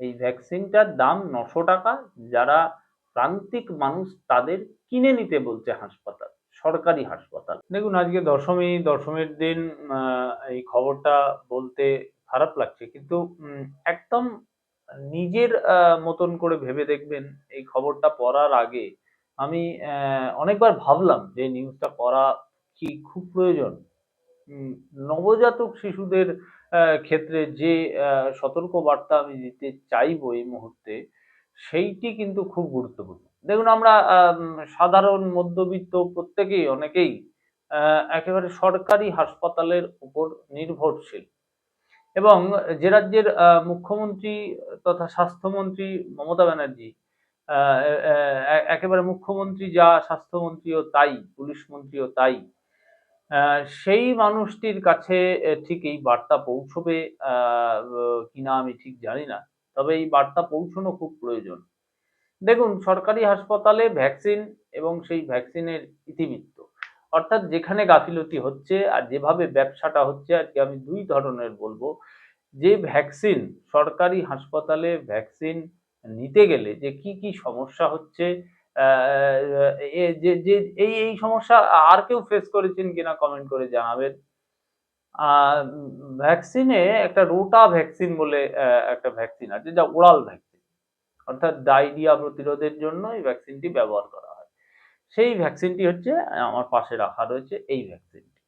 এই ভ্যাকসিনটার দাম নশো টাকা, যারা প্রান্তিক মানুষ তাদের কিনে নিতে বলছে হাসপাতাল, সরকারি হাসপাতাল। দেখুন, আজকে দশমী, দশমীর দিন এই খবরটা বলতে খারাপ লাগছে, কিন্তু একদম নিজের মতন করে ভেবে দেখবেন, এই খবরটা পড়ার আগে আমি অনেকবার ভাবলাম যে নিউজটা করা কি খুব প্রয়োজন। নবজাতক শিশুদের ক্ষেত্রে যে সতর্ক বার্তা আমি দিতে চাইব এই মুহূর্তে, সেইটি কিন্তু খুব গুরুত্বপূর্ণ। দেখুন আমরা সাধারণ মধ্যবিত্ত প্রত্যেকেই, অনেকেই একেবারে সরকারি হাসপাতালের উপর নির্ভরশীল। এবং যে রাজ্যের মুখ্যমন্ত্রী তথা স্বাস্থ্যমন্ত্রী মমতা ব্যানার্জি একেবারে মুখ্যমন্ত্রী যা স্বাস্থ্যমন্ত্রীও তাই, পুলিশ মন্ত্রীও তাই সেই মানুষটির কাছে ঠিক এই বার্তা পৌঁছবে কিনা আমি ঠিক জানি না। তবে এই বার্তা পৌঁছানো খুব প্রয়োজন। দেখুন, সরকারি হাসপাতালে ভ্যাকসিন এবং সেই ভ্যাকসিনের ইতিবৃত্ত। অর্থাৎ যেখানে গাফিলতি হচ্ছে আর যেভাবে ব্যবসাটা হচ্ছে, আজকে আমি দুই ধরনের বলব। যে ভ্যাকসিন, সরকারি হাসপাতালে ভ্যাকসিন নিতে গেলে যে কি কি সমস্যা হচ্ছে যে এই এই সমস্যা আর কেউ ফেস করেছেন কিনা কমেন্ট করে জানাবেন। ভ্যাকসিনে একটা রোটা ভ্যাকসিন বলে একটা ভ্যাকসিন আছে, যা ওরাল ভ্যাকসিন অর্থাৎ ডায়রিয়া প্রতিরোধের জন্য এই ভ্যাকসিনটি ব্যবহার করা হয়। সেই ভ্যাকসিনটি হচ্ছে, আমার পাশে রাখা রয়েছে এই ভ্যাকসিনটি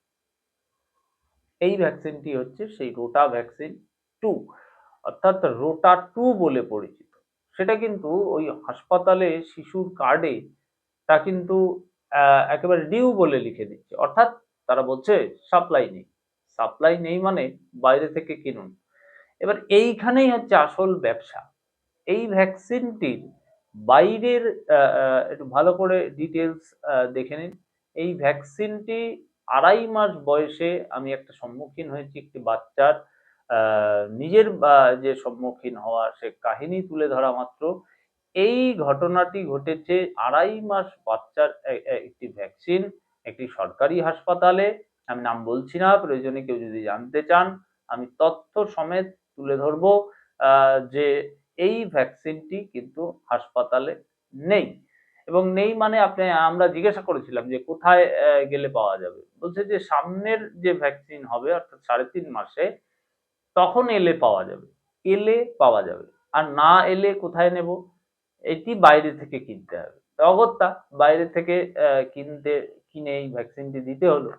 এই ভ্যাকসিনটি হচ্ছে সেই রোটা ভ্যাকসিন টু অর্থাৎ রোটা টু বলে পরিচিত। সেটা কিন্তু ওই হাসপাতালে শিশুর কার্ডে তা কিন্তু একেবারে ডিউ বলে লিখে দিচ্ছে। অর্থাৎ তারা বলছে সাপ্লাই নেই। সাপ্লাই নেই মানে বাইরে থেকে কিনুন। এবার এইখানেই হচ্ছে আসল ব্যবসা। এই ভ্যাকসিনটির বাইরের একটু ভালো করে ডিটেলস দেখে নিন। এই ভ্যাকসিনটি আড়াই মাস বয়সে আমি একটা সম্মুখীন হয়েছি একটি বাচ্চার। নিজের যে সম্মুখীন হওয়া সে কাহিনী তুলে ধরা মাত্র, এই ঘটনাটি ঘটেছে আড়াই মাস বাচ্চার একটি ভ্যাকসিন একটি সরকারি হাসপাতালে। আমি নাম বলছি না, প্রয়োজনে কেউ যদি জানতে চান, আমি তথ্য সমেত তুলে ধরবো যে এই ভ্যাকসিনটি কিন্তু হাসপাতালে নেই। এবং নেই মানে আপনি, আমরা জিজ্ঞাসা করেছিলাম যে কোথায় গেলে পাওয়া যাবে। বলছে যে সামনের যে ভ্যাকসিন হবে, অর্থাৎ সাড়ে তিন মাসে তখন এলে পাওয়া যাবে। এলে পাওয়া যাবে। আর না এলে কোথায় নেব? এটি বাইরে থেকে কিনতে হবে। অগত্যা, বাইরে থেকে কিনতে, কিনে এই ভ্যাকসিনটি দিতে হলো।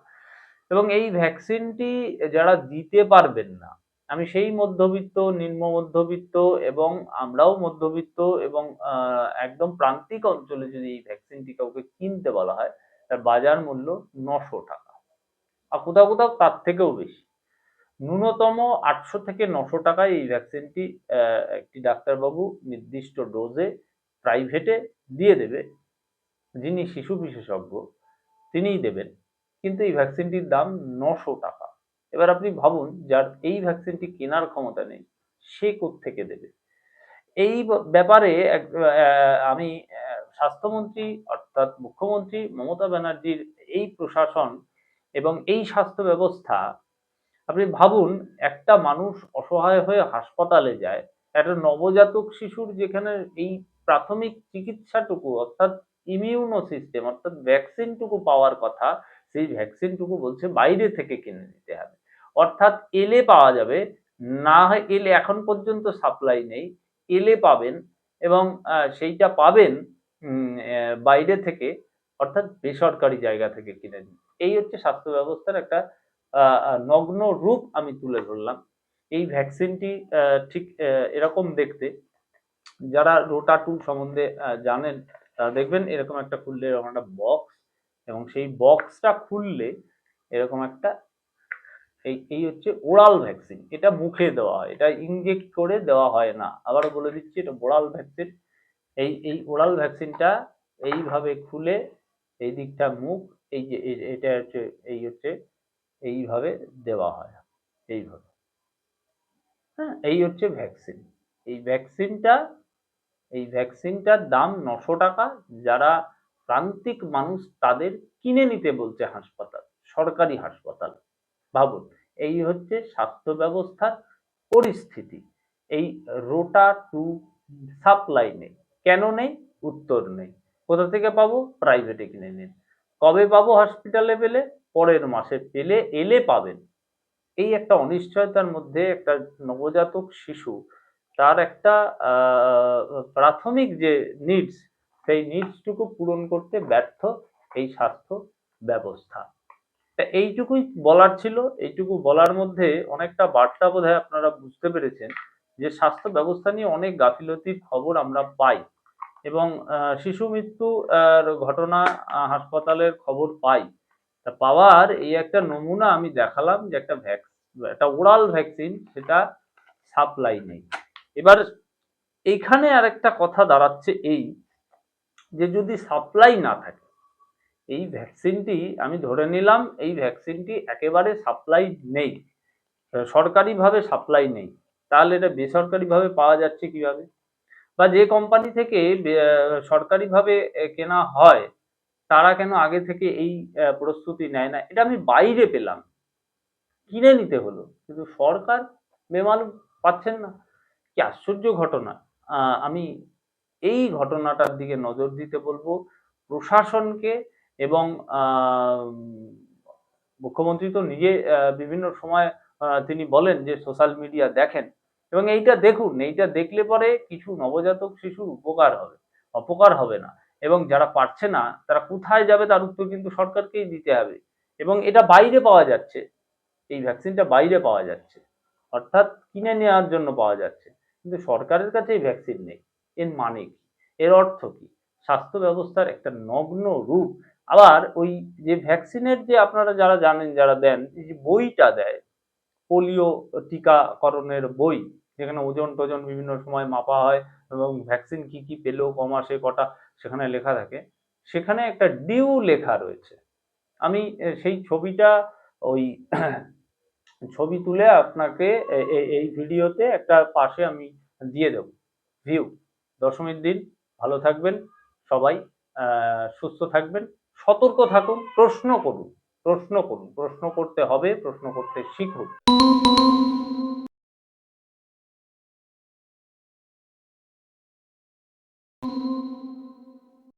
এবং এই ভ্যাকসিনটি যারা দিতে পারবেন না, আমি সেই মধ্যবিত্ত, নিম্ন মধ্যবিত্ত এবং আমরাও মধ্যবিত্ত এবং একদম প্রান্তিক অঞ্চলে যদি এই ভ্যাকসিনটি কাউকে কিনতে বলা হয়, তার বাজার মূল্য নশো টাকা। আর কোথাও কোথাও তার থেকেও বেশি। ন্যূনতম আটশো থেকে নশো টাকায় এই ভ্যাকসিনটি একটি ডাক্তারবাবু নির্দিষ্ট ডোজে প্রাইভেটে দিয়ে দেবে। যিনি শিশু বিশেষজ্ঞ, তিনিই দেবেন। কিন্তু এই ভ্যাকসিনটির দাম নশো টাকা। এবার আপনি ভাবুন, যার এই ভ্যাকসিনটি কেনার ক্ষমতা নেই, সে থেকে দেবে? এই ব্যাপারে আমি স্বাস্থ্যমন্ত্রী অর্থাৎ মুখ্যমন্ত্রী মমতা ব্যানার্জির এই প্রশাসন এবং এই স্বাস্থ্য ব্যবস্থা আপনি ভাবুন, একটা মানুষ অসহায় হয়ে হাসপাতালে যায়, একটা নবজাতক শিশুর যেখানে এই প্রাথমিক চিকিৎসাটুকু, অর্থাৎ ইমিউনো সিস্টেম অর্থাৎ ভ্যাকসিনটুকু পাওয়ার কথা, সেই ভ্যাকসিনটুকু বলছে বাইরে থেকে কিনে নিতে হবে। অর্থাৎ এলে পাওয়া যাবে, না হয় এলে এখন পর্যন্ত সাপ্লাই নেই, এলে পাবেন এবং সেইটা পাবেন বাইরে থেকে, অর্থাৎ বেসরকারি জায়গা থেকে কিনে এই হচ্ছে স্বাস্থ্য ব্যবস্থার একটা নগ্ন রূপ আমি তুলে ধরলাম। এই ভ্যাকসিনটি ঠিক এরকম দেখতে। যারা রোটা টু সম্বন্ধে জানেন, তারা দেখবেন এরকম একটা খুললে এরকম একটা বক্স এবং সেই বক্সটা খুললে এরকম একটা এই এই হচ্ছে ওরাল ভ্যাকসিন। এটা মুখে দেওয়া হয়, এটা ইনজেক্ট করে দেওয়া হয় না। আবারও বলে দিচ্ছি, এটা ওরাল ভ্যাকসিন। এই এই ওরাল ভ্যাকসিনটা এইভাবে খুলে এই দিকটা মুখ, এই যে এটা হচ্ছে, এই হচ্ছে এইভাবে দেওয়া হয়, এইভাবে। হ্যাঁ এই হচ্ছে ভ্যাকসিন এই ভ্যাকসিনটা এই ভ্যাকসিনটার দাম নশো টাকা, যারা প্রান্তিক মানুষ তাদের কিনে নিতে বলছে হাসপাতাল, সরকারি হাসপাতাল। ভাবুন, এই হচ্ছে স্বাস্থ্য ব্যবস্থার পরিস্থিতি। এই রোটা টু সাপ্লাই নেই। কেন নেই? উত্তর নেই। কোথা থেকে পাবো? প্রাইভেটে কিনে নিন। কবে পাবো হসপিটালে পেলে? পরের মাসে পেলে, এলে পাবেন। এই একটা অনিশ্চয়তার মধ্যে একটা নবজাতক শিশু, তার একটা প্রাথমিক যে নিডস সেই নিডসটুকু পূরণ করতে ব্যর্থ এই স্বাস্থ্য ব্যবস্থা। তা এইটুকুই বলার ছিল। এইটুকু বলার মধ্যে অনেকটা বার্তা বোধ আপনারা বুঝতে পেরেছেন যে স্বাস্থ্য ব্যবস্থা নিয়ে অনেক গাফিলতির খবর আমরা পাই এবং শিশু মৃত্যু ঘটনা হাসপাতালের খবর পাই। তা পাওয়ার এই একটা নমুনা আমি দেখালাম যে একটা একটা ওরাল ভ্যাকসিন সেটা সাপ্লাই নেই। এবার এইখানে আরেকটা কথা দাঁড়াচ্ছে এই যে যদি সাপ্লাই না থাকে, এই ভ্যাকসিনটি আমি ধরে নিলাম, এই ভ্যাকসিনটি একেবারে সাপ্লাই নেই, সরকারিভাবে সাপ্লাই নেই, তাহলে এটা বেসরকারিভাবে পাওয়া যাচ্ছে কীভাবে? বা যে কোম্পানি থেকে সরকারিভাবে কেনা হয় তারা কেন আগে থেকে এই প্রস্তুতি নেয় না? এটা আমি বাইরে পেলাম। কিনে নিতে হলো। কিন্তু সরকার বেমালুম পাচ্ছেন না। কি আশ্চর্য ঘটনা। আমি এই ঘটনাটার দিকে নজর দিতে বলব। প্রশাসনকে এবং মুখ্যমন্ত্রী তো নিজে বিভিন্ন সময় তিনি বলেন যে সোশ্যাল মিডিয়া দেখেন। এবং এইটা দেখুন, এইটা দেখলে পরে কিছু নবজাতক শিশুর উপকার হবে, অপকার হবে না। এবং যারা পারছে না, তারা কোথায় যাবে তার উত্তর কিন্তু সরকারকেই দিতে হবে। এবং এটা বাইরে পাওয়া যাচ্ছে। এই ভ্যাকসিনটা বাইরে পাওয়া যাচ্ছে। অর্থাৎ কিনে নেওয়ার জন্য পাওয়া যাচ্ছে। কিন্তু সরকারের কাছে এই ভ্যাকসিন নেই। এর মানে কি? এর অর্থ কি? স্বাস্থ্য ব্যবস্থার একটা নগ্ন রূপ। আবার ওই যে ভ্যাকসিনের যে আপনারা যারা জানেন, যারা দেন, এই যে বইটা দেয়, পোলিও টিকাকরণের বই, যেখানে ওজন টোজন বিভিন্ন সময় মাপা হয় এবং ভ্যাকসিন কি কি পেল ক মাসে কটা সেখানে লেখা থাকে, সেখানে একটা ডিউ লেখা রয়েছে। আমি সেই ছবিটা ওই ছবি তুলে আপনাকে এই ভিডিওতে একটা পাশে আমি দিয়ে দেব। ভিউ, দশমীর দিন, ভালো থাকবেন সবাই সুস্থ থাকবেন, সতর্ক থাকুন, প্রশ্ন করুন প্রশ্ন করুন, প্রশ্ন করতে হবে, প্রশ্ন করতে শিখুন।